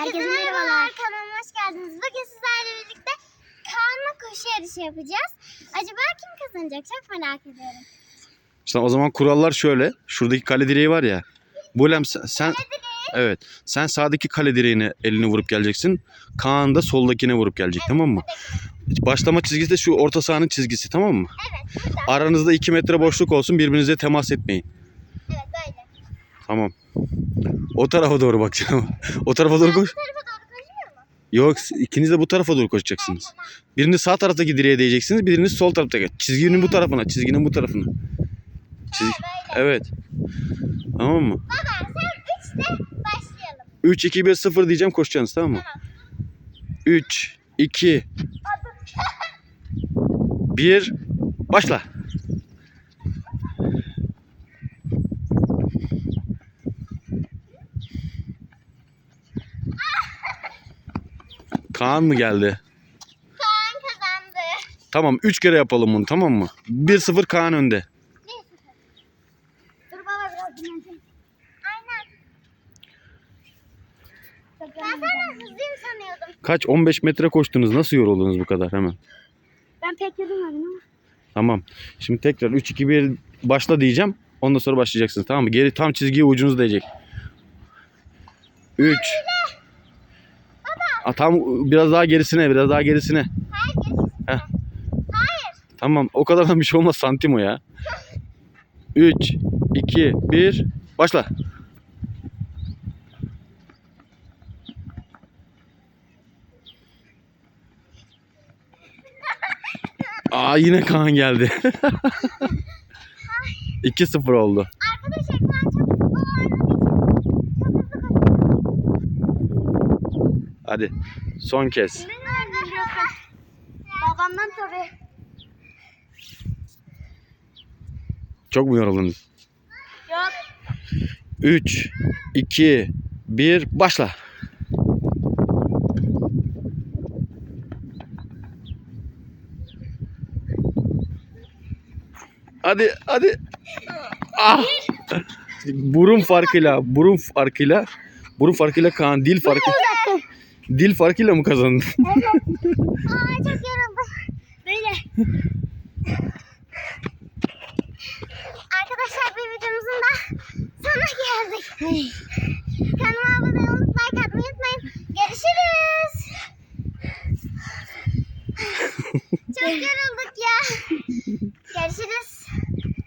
Herkese merhabalar. Kanalıma hoş geldiniz. Bugün sizlerle birlikte karma koşu yarışı yapacağız. Acaba kim kazanacak? Çok merak ediyorum. Sen o zaman kurallar şöyle. Şuradaki kale direği var ya. Bulem sen, sen evet. Sen sağdaki kale direğine elini vurup geleceksin. Kaan da soldakine vurup gelecek tamam mı? Başlama çizgisi de şu orta sahanın çizgisi tamam mı? Evet, burada. Aranızda 2 metre boşluk olsun birbirinize temas etmeyin. Evet, böyle. Tamam. O tarafa doğru bakacağım. o tarafa doğru koş. Yok ikiniz de bu tarafa doğru koşacaksınız. Biriniz sağ taraftaki direğe değeceksiniz. Biriniz sol taraftaki. Çizginin bu tarafına. Çizginin bu tarafına. Çizgi. Evet. Tamam mı? Baba sen 3'te başlayalım. 3, 2, 1, 0 diyeceğim koşacaksınız tamam mı? Tamam. 3, 2, 1, başla. Kaan mı geldi? Kaan kazandı. Tamam 3 kere yapalım bunu tamam mı? 1-0 Kaan önde. Dur baba biraz dinlensin. Aynen. Ben senden hızlıyım sanıyordum. Kaç? 15 metre koştunuz. Nasıl yoruldunuz bu kadar hemen? Ben pek yorulmadım ama. Tamam. Şimdi tekrar 3, 2, 1 başla diyeceğim. Ondan sonra başlayacaksınız tamam mı? Geri tam çizgiye ucunuz değecek. 3. Aa, tam biraz daha gerisine, biraz daha gerisine. Hayır geçsin. Heh. Hayır. Tamam o kadardan bir şey olmaz santim o ya. 3, 2, 1 başla. Aa yine Kaan geldi. 2-0 oldu. Arkadaşlar Kaan çok hızlı oynadığı için çok hızlı koşuyor. Hadi son kez. Babamdan tabii. Çok mu yoruldunuz? Yok. 3, 2, 1 başla. Hadi hadi. Ah. Burun farkıyla, burun farkıyla, burun farkıyla Kaan dil farkı. Dil farkıyla mı kazandın? Aa çok yoruldum. Böyle. Arkadaşlar bir videomuzun da sonuna geldik. Kanalıma abone olup like atmayı unutmayın. Görüşürüz. çok yorulduk ya. Görüşürüz.